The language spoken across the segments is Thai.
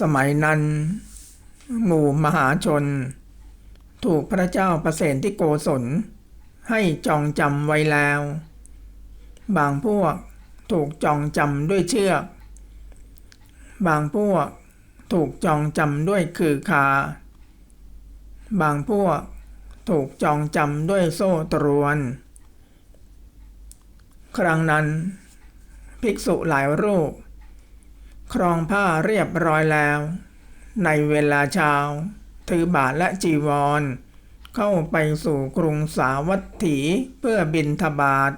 สมัยนั้น หมู่มหาชน ถูกพระเจ้าประเสนที่โกศล ให้จองจำไว้แล้ว บางพวกถูกจองจำด้วยเชือก บางพวกถูกจองจำด้วยคือคา บางพวกถูกจองจำด้วยโซ่ตรวน ครั้งนั้น ภิกษุหลายรูป ครองผ้าเรียบร้อยแล้ว ในเวลาเช้า ถือบาทและจีวร เข้าไปสู่กรุงสาวัตถีเพื่อบินทบาท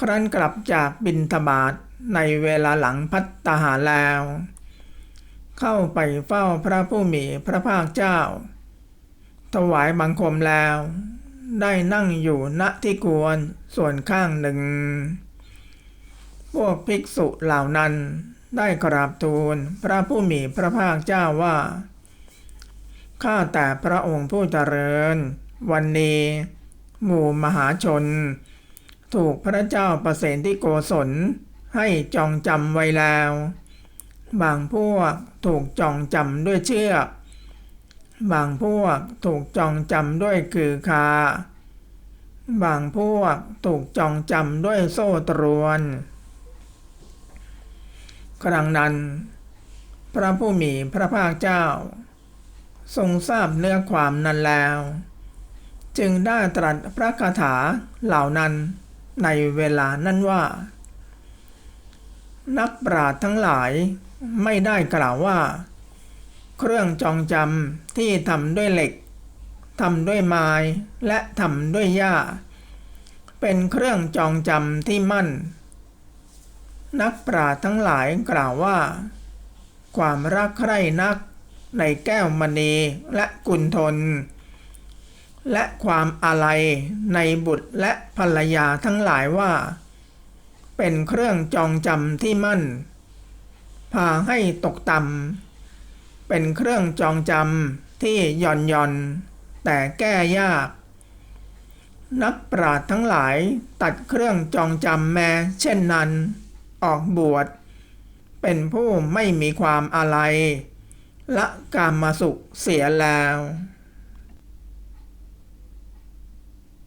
ครั้นกลับจากบินทบาทในเวลาหลังพัตตาหาแล้ว เข้าไปเฝ้าพระผู้มีพระภาคเจ้า ถวายบังคมแล้ว ได้นั่งอยู่ณที่ควรส่วนข้างหนึ่ง พวกภิกษุเหล่านั้น ได้กราบทูลพระผู้มีพระภาคเจ้าว่า ข้าแต่พระองค์ผู้เจริญ วันนี้ หมู่มหาชน ถูกพระเจ้าประเสนที่โกศลให้จองจำไว้แล้ว บางพวกถูกจองจำด้วยเชือกบางพวกถูกจองจำด้วยคือคา บางพวกถูกจองจำด้วยโซ่ตรวน ครั้งนั้น พระผู้มีพระภาคเจ้า ทรงทราบเนื้อความนั้นแล้ว จึงได้ตรัสพระคาถาเหล่านั้นในเวลานั้นว่า นักปราชญ์ทั้งหลายไม่ได้กล่าวว่า เครื่องจองจำที่ทำด้วยเหล็กทำด้วยไม้และทำด้วยหญ้า เป็นเครื่องจองจำที่มั่น นักปราทั้งหลายกล่าวว่า ความรักใคร่นักในแก้วมณีและกุณทนและความอาลัยในบุตรและภรรยาทั้งหลายว่า เป็นเครื่องจองจำที่มั่น พาให้ตกต่ำเป็นเครื่องจองจำที่หย่อนหย่อนแต่แก้ยาก นักปราชญ์ทั้งหลายตัดเครื่องจองจำแม้เช่นนั้น ออกบวช เป็นผู้ไม่มีความอะไร ละกามมาสุขเสียแล้ว